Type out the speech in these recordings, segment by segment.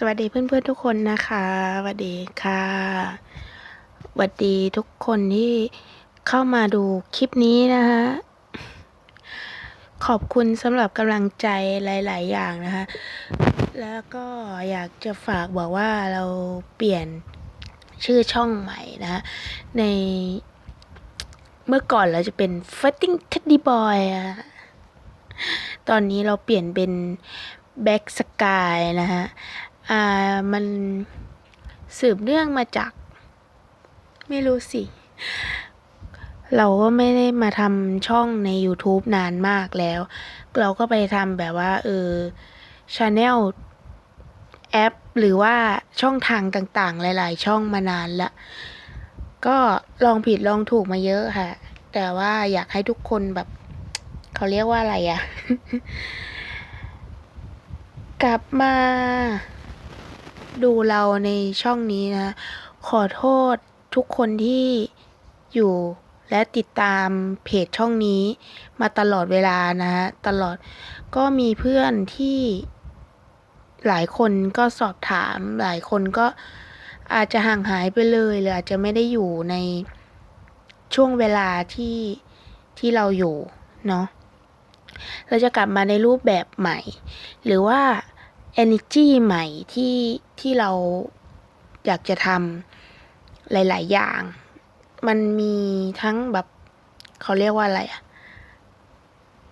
สวัสดีเพื่อนๆทุกคนนะคะสวัสดีค่ะสวัสดีทุกคนที่เข้ามาดูคลิปนี้นะคะขอบคุณสำหรับกำลังใจหลาย ๆ อย่างนะคะ แล้วก็อยากจะฝากบอกว่าเราเปลี่ยนชื่อช่องใหม่นะ ในเมื่อก่อนเราจะเป็น Fighting Teddy Boy อะตอนนี้เราเปลี่ยนเป็น Back Sky นะฮะ อ่ามันสืบเนื่องมาจาก ไม่รู้สิ เราก็ไม่ได้มาทำช่องใน YouTube นานมากแล้ว เราก็ไปทำแบบว่า เออชาแนลแอป หรือว่าช่องทางต่างๆ หลาย ๆ ช่องมานานละ ก็ลองผิดลองถูกมาเยอะค่ะ แต่ว่าอยากให้ทุกคนแบบ เขาเรียกว่าอะไรอะกลับมา ดูเราในช่องนี้นะ ขอโทษทุกคนที่อยู่และติดตามเพจช่องนี้มาตลอดเวลานะฮะตลอดก็มีเพื่อนที่หลายคนก็สอบถาม หลายคนก็อาจจะห่างหายไปเลยหรืออาจจะไม่ได้อยู่ในช่วงเวลาที่ที่เราอยู่เนาะเราจะกลับมาในรูปแบบใหม่ หรือว่า energy ใหม่ที่ที่เราอยากจะทำหลาย ๆ อย่าง มันมีทั้งแบบเขาเรียกว่าอะไรอะ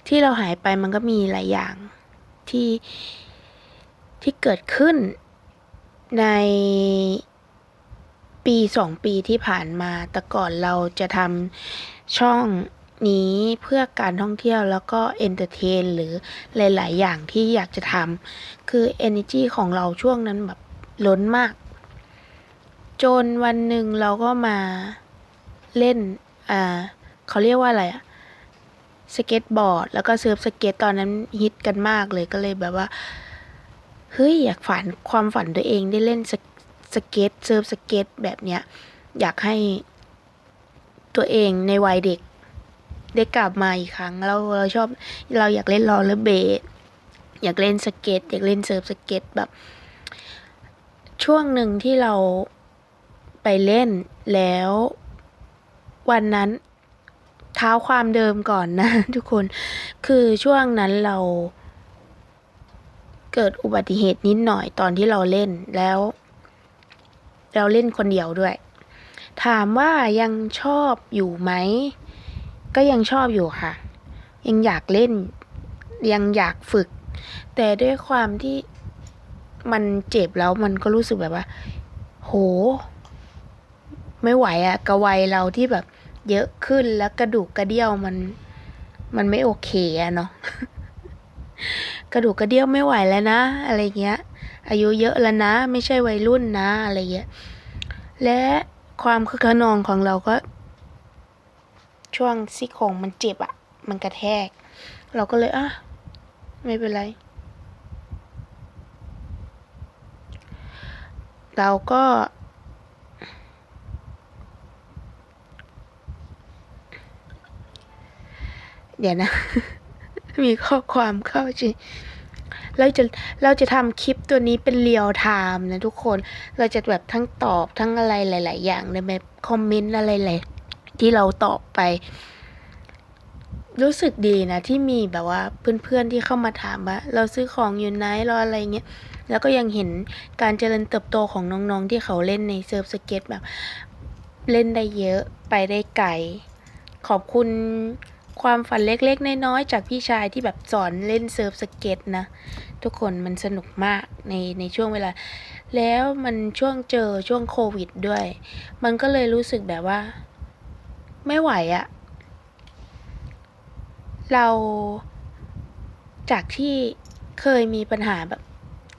ที่เราหายไปมันก็มีหลายอย่างที่ที่เกิดขึ้นในปีสองปีที่ผ่านมา แต่ก่อนเราจะทำช่อง นี้เพื่อการท่องเที่ยวแล้วก็เอนเตอร์เทนหรือหลาย ๆ อย่างที่อยากจะทำคือ energy ของเราช่วงนั้นแบบล้นมาก จนวันหนึ่งเราก็มาเล่นอ่าเขาเรียกว่าอะไรอะสเก็ตบอร์ด แล้วก็เซิร์ฟสเก็ตตอนนั้นฮิตกันมากเลยก็เลยแบบว่าเฮ้ยอยากฝันความฝันตัวเองได้เล่นสสเก็ตเซิร์ฟสเก็ตแบบเนี้ยอยากให้ตัวเองในวัยเด็ก ได้กลับมาอีกครั้ง เราเราชอบเราอยากเล่นลอลเลอร์เบดอยากเล่นสเก็ตอยากเล่นเซิร์ฟสเก็ตแบบ ช่วงหนึ่งที่เราไปเล่นแล้ว วันนั้นเท้าความเดิมก่อนนะ ทุกคนคือช่วงนั้นเราเกิดอุบัติเหตุนิดหน่อยตอนที่เราเล่นแล้ว เราเล่นคนเดียวด้วย ถามว่ายังชอบอยู่ไหม ก็ยังชอบอยู่ค่ะ ยังอยากเล่น ยังอยากฝึก แต่ด้วยความที่มันเจ็บแล้วมันก็รู้สึกแบบว่า โห ไม่ไหวอะกระวัยเราที่แบบ เยอะขึ้นแล้วกระดูกกระเดี่ยวมัน มันไม่โอเคอะเนาะกระดูกกระเดี่ยวไม่ไหวแล้วนะ อะไรเงี้ย อายุเยอะแล้วนะ ไม่ใช่วัยรุ่นนะ อะไรเงี้ย และความคึกขนองของเราก็ ช่วงซี่โครงมันเจ็บอะมันกระแทก เราก็เลยอะไม่เป็นไร เราก็ เดี๋ยวนะ มีข้อความเข้าจริงเราจะเราจะทำคลิปตัวนี้เป็นเรียลไทม์นะทุกคน เราจะแบบทั้งตอบทั้งอะไรหลาย ๆ อย่างในแบบคอมเมนต์อะไรหลาย ที่เราตอบไป รู้สึกดีนะ ที่มีแบบว่าเพื่อนๆที่เข้ามาถามว่าเราซื้อของอยู่ไหนเราอะไรเงี้ยแล้วก็ยังเห็นการเจริญเติบโตของน้องๆที่เขาเล่นในเซิร์ฟสเก็ตแบบ เล่นได้เยอะไปได้ไกลขอบคุณความฝันเล็กๆ น้อยๆ จากพี่ชายที่แบบสอนเล่นเซิร์ฟสเก็ตนะ ทุกคนมันสนุกมากในในช่วงเวลา แล้วมันช่วงเจอช่วงโควิดด้วย มันก็เลยรู้สึกแบบว่า ไม่ไหวอะ เราจากที่เคยมีปัญหาแบบ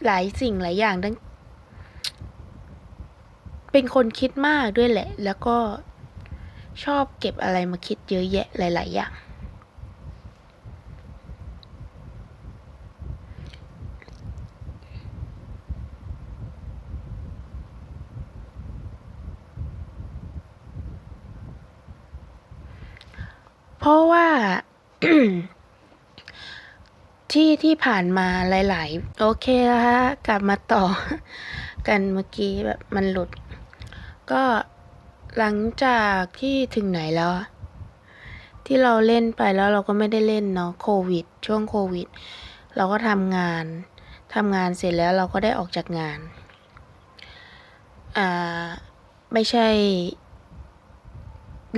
หลายสิ่งหลายอย่างทั้งเป็นคนคิดมากด้วยแหละ แล้วก็ชอบเก็บอะไรมาคิดเยอะแยะหลาย ๆ อย่าง ราะว่าที่ที่ผ่านมาหลาย ๆ โอเคนะคะกลับมาต่อกันเมื่อกี้แบบมันหลุด ก็หลังจากที่ถึงไหนแล้ว ที่เราเล่นไปแล้วเราก็ไม่ได้เล่นเนาะโควิด ช่วงโควิด เราก็ทำงานทำงานเสร็จแล้วเราก็ได้ออกจากงาน อ่า ไม่ใช่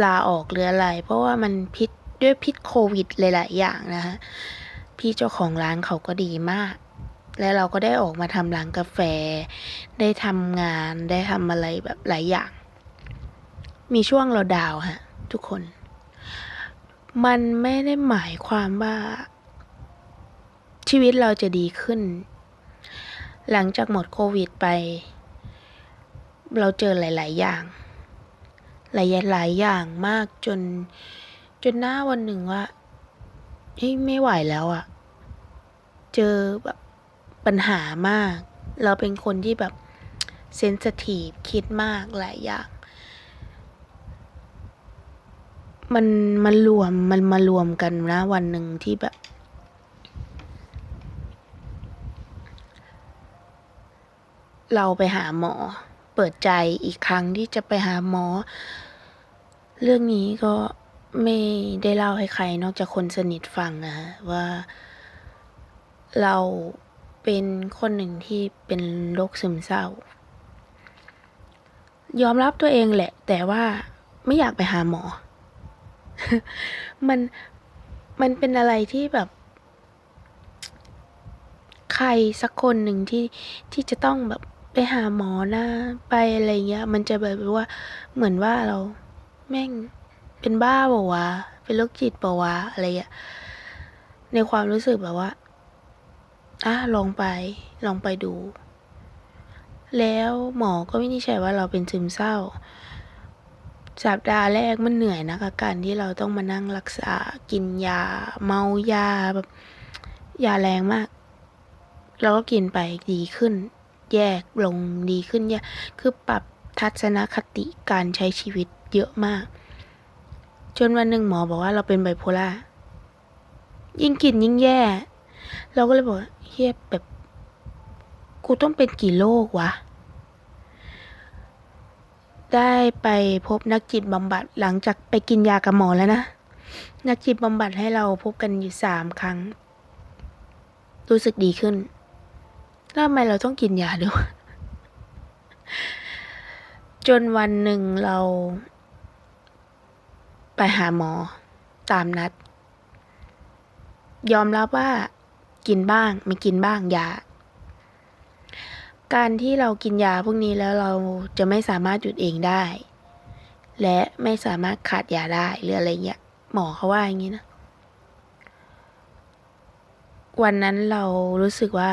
ลาออกหรืออะไร เพราะว่ามันพิษ ด้วยพิษโควิดหลายๆอย่างนะคะพี่เจ้าของร้านเขาก็ดีมาก และเราก็ได้ออกมาทำร้านกาแฟ ได้ทำงานได้ทำอะไรแบบหลายอย่าง มีช่วงเราดาวฮะทุกคน มันไม่ได้หมายความว่า ชีวิตเราจะดีขึ้น หลังจากหมดโควิดไป เราเจอหลาย ๆ อย่าง หลายหลายๆอย่างมากจน จนหน้าวันหนึ่งว่าเฮ้ยไม่ไหวแล้วอะเจอแบบปัญหามาก เราเป็นคนที่แบบเซนสทีฟคิดมากหลายอย่าง มันมันรวมมันมารวมกันนะวันหนึ่งที่แบบ เราไปหาหมอ เปิดใจอีกครั้งที่จะไปหาหมอ เรื่องนี้ก็ ไม่ได้เล่าให้ใครนอกจากคนสนิทฟังนะฮะว่าเราเป็นคนหนึ่งที่เป็นโรคซึมเศร้า ยอมรับตัวเองแหละ แต่ว่าไม่อยากไปหาหมอ มันมันเป็นอะไรที่แบบ ใครสักคนหนึ่งที่ที่จะต้องแบบไปหาหมอนะ ไปอะไรเงี้ย มันจะแบบว่าเหมือนว่าเราแม่ง เป็นบ้าเปล่าวะเป็นโรคจิตเปล่าวะอะไรเงี้ยในความรู้สึกแบบว่าอะลองไป ลองไปดู แล้วหมอก็วินิจฉัยว่าเราเป็นซึมเศร้า สัปดาห์แรกมันเหนื่อยนะกับการที่เราต้องมานั่งรักษา กินยา เมายาแบบยาแรงมาก เราก็กินไปดีขึ้น แยกลงดีขึ้นแยกคือปรับทัศนคติการใช้ชีวิตเยอะมาก จนวันหนึ่งหมอบอกว่าเราเป็นไบโพล่ายิ่งกินยิ่งแย่ เราก็เลยบอกเฮียแบบ กูต้องเป็นกี่โรควะ ได้ไปพบนักจิตบำบัดหลังจากไปกินยากับหมอแล้วนะ นักจิตบำบัดให้เราพบกันอยู่สามครั้ง รู้สึกดีขึ้นแล้วทำไมเราต้องกินยาด้วย จนวันหนึ่งเรา ไปหาหมอ ตามนัด ยอมรับว่ากินบ้างไม่กินบ้างยา การที่เรากินยาพวกนี้แล้วเราจะไม่สามารถหยุดเองได้ และไม่สามารถขาดยาได้หรืออะไรเงี้ยหมอเขาว่าอย่างนี้นะ วันนั้นเรารู้สึกว่า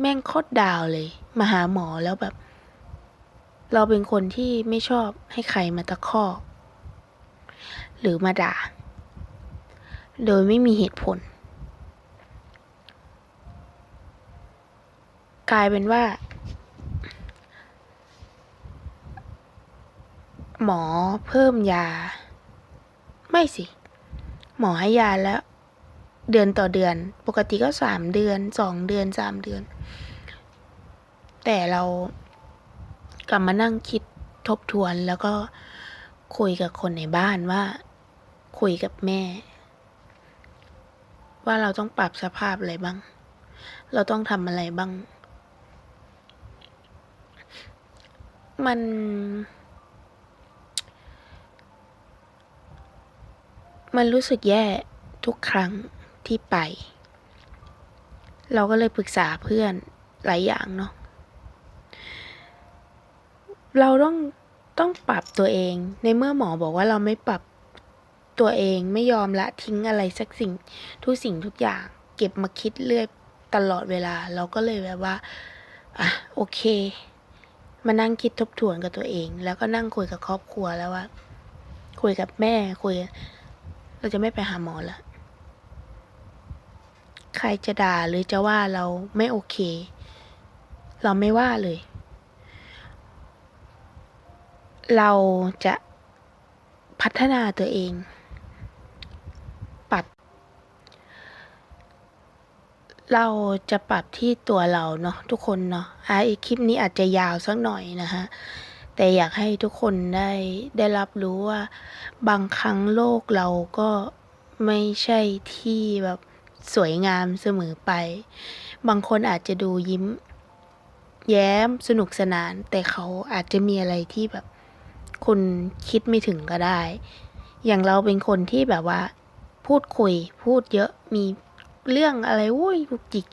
แม่งโคตรดาวเลย มาหาหมอแล้วแบบ เราเป็นคนที่ไม่ชอบให้ใครมาตะคอก หรือมาด่า โดยไม่มีเหตุผล กลายเป็นว่า หมอเพิ่มยา ไม่สิ หมอให้ยาแล้ว เดือนต่อเดือน ปกติก็สามเดือนสองเดือนสามเดือน แต่เรากลับมานั่งคิดทบทวนแล้วก็ คุยกับคนในบ้านว่า คุยกับแม่ ว่าเราต้องปรับสภาพอะไรบ้าง เราต้องทำอะไรบ้าง มัน มันรู้สึกแย่ทุกครั้งที่ไป เราก็เลยปรึกษาเพื่อนหลายอย่างเนาะเราต้อง ต้องปรับตัวเอง ในเมื่อหมอบอกว่าเราไม่ปรับตัวเองไม่ยอมละทิ้งอะไรสักสิ่ง ทุกสิ่งทุกอย่าง เก็บมาคิดเรื่อยตลอดเวลา เราก็เลยแบบว่าอะโอเค มานั่งคิดทบทวนกับตัวเอง แล้วก็นั่งคุยกับครอบครัวแล้วว่า คุยกับแม่คุย เราจะไม่ไปหาหมอล้วใครจะด่าหรือจะว่าเราไม่โอเค เราไม่ว่าเลย เราจะพัฒนาตัวเอง ปรับ เราจะปรับที่ตัวเราเนาะทุกคนเนาะอะอีกคลิปนี้อาจจะยาวสักหน่อยนะฮะแต่อยากให้ทุกคนได้ได้รับรู้ว่า บางครั้งโลกเราก็ไม่ใช่ที่แบบสวยงามเสมอไป บางคนอาจจะดูยิ้ม แย้มสนุกสนาน แต่เขาอาจจะมีอะไรที่แบบ คุณคิดไม่ถึงก็ได้ อย่างเราเป็นคนที่แบบว่า พูดคุย พูดเยอะมีเรื่องอะไรวุ้ยจุกจิก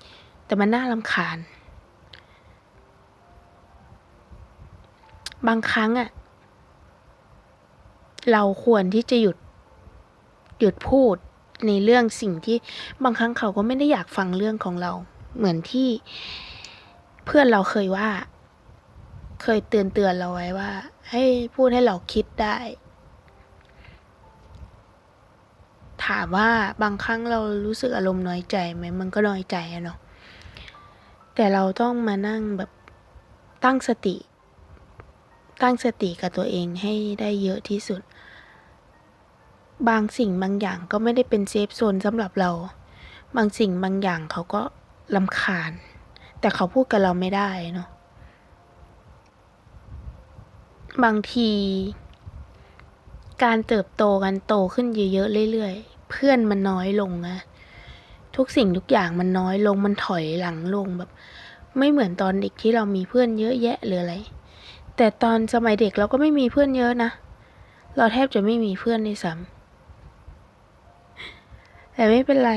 แต่มันน่ารำคาญ บางครั้งอะเราควรที่จะหยุด หยุดพูดในเรื่องสิ่งที่บางครั้งเขาก็ไม่ได้อยากฟังเรื่องของเรา เหมือนที่เพื่อนเราเคยว่า เคยเตือนเตือนเราไว้ว่า ให้พูดให้เราคิดได้ ถามว่าบางครั้งเรารู้สึกอารมณ์น้อยใจไหมมันก็น้อยใจอะเนาะแต่เราต้องมานั่งแบบตั้งสติ ตั้งสติกับตัวเองให้ได้เยอะที่สุด บางสิ่งบางอย่างก็ไม่ได้เป็นเซฟโซนสำหรับเรา บางสิ่งบางอย่างเขาก็ลำคาญ แต่เขาพูดกับเราไม่ได้เนาะ บางที การเติบโตกันโตขึ้นเยอะๆเรื่อยๆ เพื่อนมันน้อยลงนะทุกสิ่งทุกอย่างมันน้อยลงมันถอยหลังลงแบบ ไม่เหมือนตอนเด็กที่เรามีเพื่อนเยอะแยะหรืออะไร แต่ตอนสมัยเด็กเราก็ไม่มีเพื่อนเยอะนะ เราแทบจะไม่มีเพื่อนในซ้ำแต่ไม่เป็นไร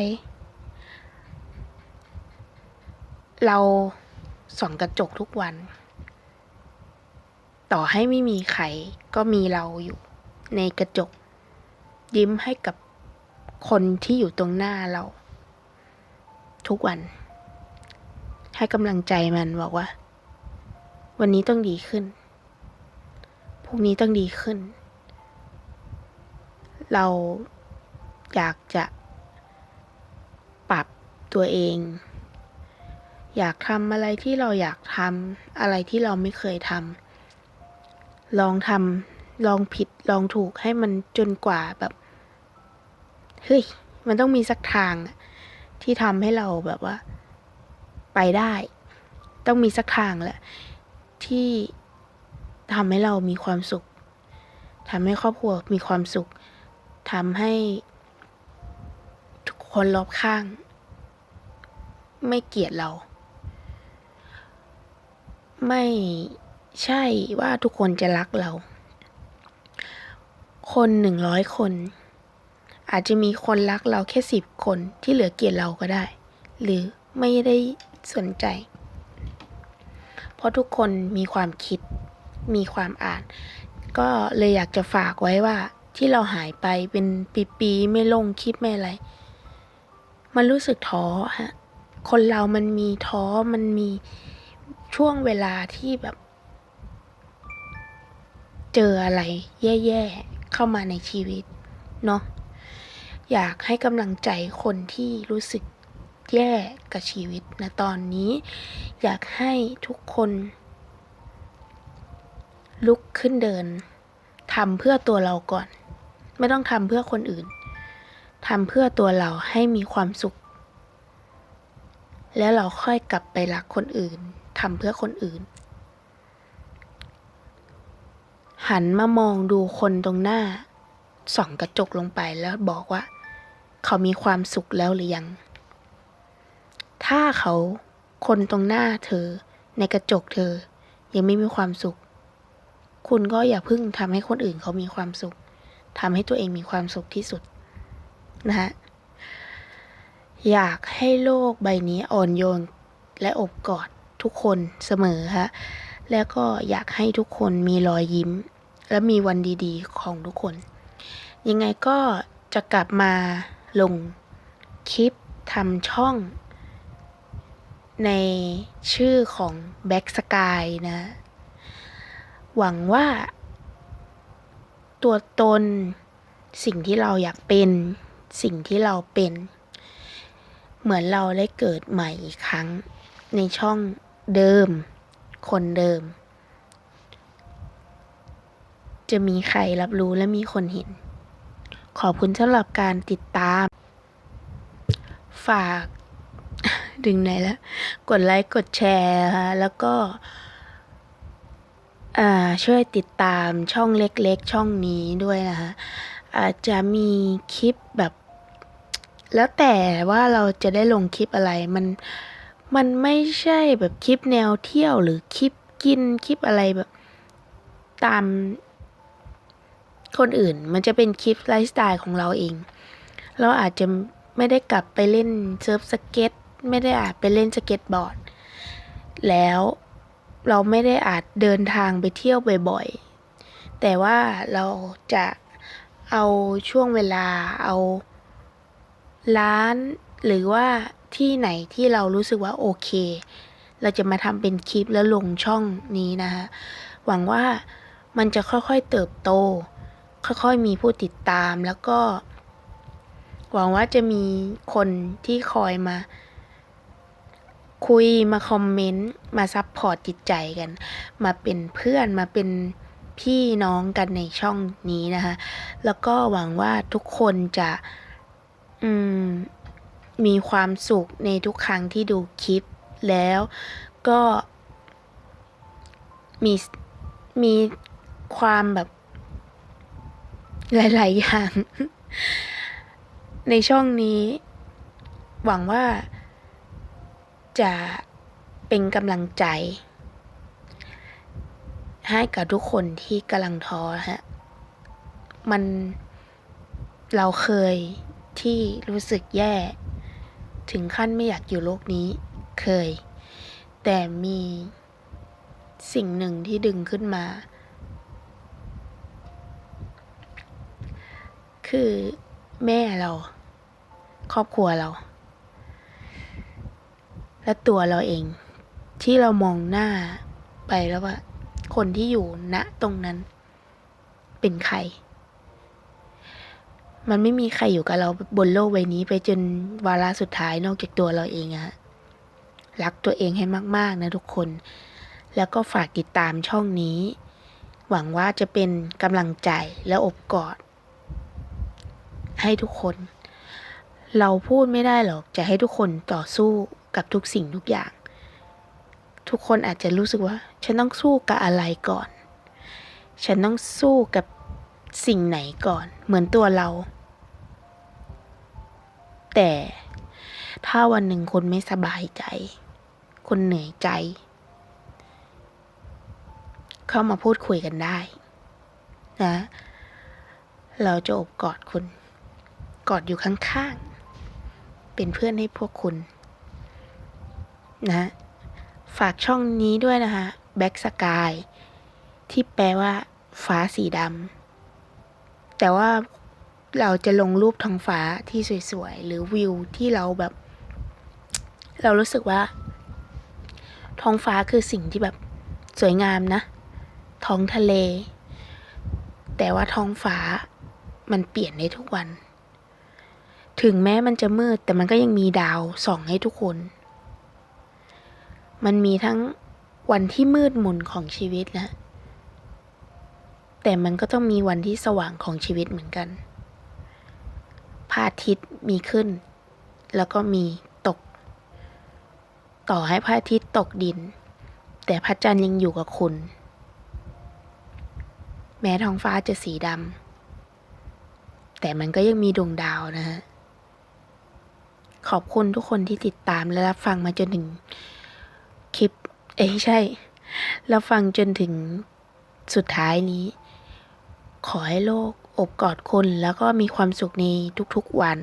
เราส่องกระจกทุกวัน ต่อให้ไม่มีใครก็มีเราอยู่ ในกระจก ยิ้มให้กับคนที่อยู่ตรงหน้าเรา ทุกวัน ให้กำลังใจมันบอกว่า วันนี้ต้องดีขึ้นพรุ่งนี้ต้องดีขึ้น เราอยากจะปรับตัวเอง อยากทำอะไรที่เราอยากทำอะไรที่เราไม่เคยทำ ลองทำลองผิดลองถูกให้มันจนกว่าแบบ เฮ้ย มันต้องมีสักทางที่ทำให้เราแบบว่า ไปได้ ต้องมีสักทางแหละ ที่ทำให้เรามีความสุขทำให้ครอบครัวมีความสุขทำให้ทุกคนรอบข้าง ไม่เกลียดเรา ไม่ ใช่ว่าทุกคนจะรักเรา คนหนึ่งร้อยคน อาจจะมีคนรักเราแค่สิบคนที่เหลือเกลียดเราก็ได้ หรือไม่ได้สนใจ เพราะทุกคนมีความคิด มีความอ่าน ก็เลยอยากจะฝากไว้ว่าที่เราหายไปเป็นปีๆไม่ลงคลิปไม่อะไร มันรู้สึกท้อฮะ คนเรามันมีท้อ มันมีช่วงเวลาที่แบบ เจออะไรแย่ๆเข้ามาในชีวิตเนาะอยากให้กำลังใจคนที่รู้สึกแย่กับชีวิตนะตอนนี้ อยากให้ทุกคน ลุกขึ้นเดินทำเพื่อตัวเราก่อน ไม่ต้องทำเพื่อคนอื่นทำเพื่อตัวเราให้มีความสุข แล้วเราค่อยกลับไปรักคนอื่นทำเพื่อคนอื่น หันมามองดูคนตรงหน้า ส่องกระจกลงไปแล้วบอกว่า เขามีความสุขแล้วหรือยัง ถ้าเขาคนตรงหน้าเธอ ในกระจกเธอ ยังไม่มีความสุข คุณก็อย่าพิ่งทำให้คนอื่นเขามีความสุขทำให้ตัวเองมีความสุขที่สุดนะฮะอยากให้โลกใบนี้อ่อนโยนและอบกอดทุกคนเสมอฮะ แล้วก็อยากให้ทุกคนมีรอยยิ้ม และมีวันดีๆ ของทุกคน ยังไงก็จะกลับมาลงคลิปทำช่อง ในชื่อของ Back Sky นะ หวังว่า ตัวตนสิ่งที่เราอยากเป็นสิ่งที่เราเป็น เหมือนเราได้เกิดใหม่อีกครั้งในช่องเดิม คนเดิม จะมีใครรับรู้และมีคนเห็น ขอบคุณสำหรับการติดตาม ฝากถึงไหนแล้ว กดไลค์ กดแชร์นะคะแล้วก็ช่วยติดตามช่องเล็กๆ ช่องนี้ด้วยนะคะอาจจะมีคลิปแบบ แล้วแต่ว่าเราจะได้ลงคลิปอะไรมันมันไม่ใช่แบบคลิปแนวเที่ยวหรือคลิปกินคลิปอะไรแบบ ตาม คนอื่น มันจะเป็นคลิปไลฟ์สไตล์ของเราเอง เราอาจจะไม่ได้กลับไปเล่นเซิร์ฟสเก็ตไม่ได้อาจไปเล่นสเก็ตบอร์ด แล้วเราไม่ได้อาจเดินทางไปเที่ยวบ่อยๆ แต่ว่าเราจะเอาช่วงเวลาเอาร้านหรือว่าที่ไหนที่เรารู้สึกว่าโอเค เราจะมาทำเป็นคลิปแล้วลงช่องนี้นะคะหวังว่ามันจะค่อยๆเติบโต ค่อยๆมีผู้ติดตามแล้วก็ หวังว่าจะมีคนที่คอยมา คุยมาคอมเมนต์มาซัพพอร์ตจิตใจกัน มาเป็นเพื่อนมาเป็นพี่น้องกันในช่องนี้นะคะ แล้วก็หวังว่าทุกคนจะมมีความสุขในทุกครั้งที่ดูคลิปแล้วก็มีมีความแบบ หลาย ๆ อย่าง ในช่องนี้ หวังว่า จะเป็นกำลังใจ ให้กับทุกคนที่กำลังท้อฮะ มันเราเคยที่รู้สึกแย่ ถึงขั้นไม่อยากอยู่โลกนี้ เคย แต่มีสิ่งหนึ่งที่ดึงขึ้นมา คือแม่เรา ครอบครัวเรา และตัวเราเอง ที่เรามองหน้าไปแล้วว่า คนที่อยู่ณตรงนั้น เป็นใคร มันไม่มีใครอยู่กับเราบนโลกใบนี้ไปจนวาระสุดท้ายนอกจากตัวเราเองอะรักตัวเองให้มาก ๆ นะทุกคน แล้วก็ฝากติดตามช่องนี้ หวังว่าจะเป็นกำลังใจและอบกอด ให้ทุกคน เราพูดไม่ได้หรอกจะให้ทุกคนต่อสู้กับทุกสิ่งทุกอย่าง ทุกคนอาจจะรู้สึกว่า ฉันต้องสู้กับอะไรก่อน ฉันต้องสู้กับสิ่งไหนก่อน เหมือนตัวเรา แต่ถ้าวันหนึ่งคนไม่สบายใจ คนเหนื่อยใจ เข้ามาพูดคุยกันได้ นะ เราจะอบกอดคุณ กอดอยู่ข้างๆ เป็นเพื่อนให้พวกคุณ นะ ฝากช่องนี้ด้วยนะคะ Back Sky ที่แปลว่า ฟ้าสีดำแต่ว่าเราจะลงรูปท้องฟ้าที่สวยๆ หรือวิวที่เราแบบ เรารู้สึกว่า ท้องฟ้าคือสิ่งที่แบบสวยงามนะ ท้องทะเล แต่ว่าท้องฟ้ามันเปลี่ยนได้ทุกวัน ถึงแม้มันจะมืดแต่มันก็ยังมีดาวส่องให้ทุกคน มันมีทั้งวันที่มืดมนของชีวิตนะ แต่มันก็ต้องมีวันที่สว่างของชีวิตเหมือนกันพระอาทิตย์มีขึ้น แล้วก็มีตก ต่อให้พระอาทิตย์ตกดิน แต่พระจันทร์ยังอยู่กับคุณ แม้ท้องฟ้าจะสีดำแต่มันก็ยังมีดวงดาวนะฮะ ขอบคุณทุกคนที่ติดตามและรับฟังมาจนถึงคลิป เอ้ใช่ รับฟังจนถึงสุดท้ายนี้ ขอให้โลกอบกอดคุณแล้วก็มีความสุขในทุกๆวัน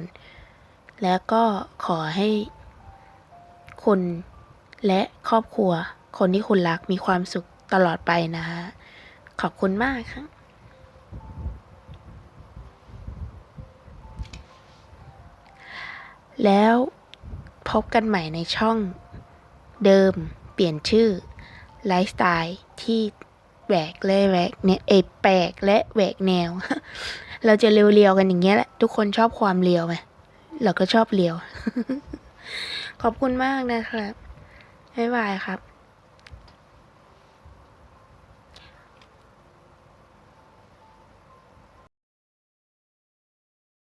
แล้วก็ขอให้คุณและครอบครัว คนที่คุณรักมีความสุขตลอดไปนะฮะ ขอบคุณมากครั แล้วพบกันใหม่ในช่องเดิมเปลี่ยนชื่อ ไลฟ์สไตล์ที่แหวกและแหวกเนี่ยเอแปลกและแหวกแนว เราจะเรียวๆกันอย่างเงี้ยแหละ ทุกคนชอบความเรียวไหมเราก็ชอบเรียว ขอบคุณมากนะครับบ๊ายบายครับ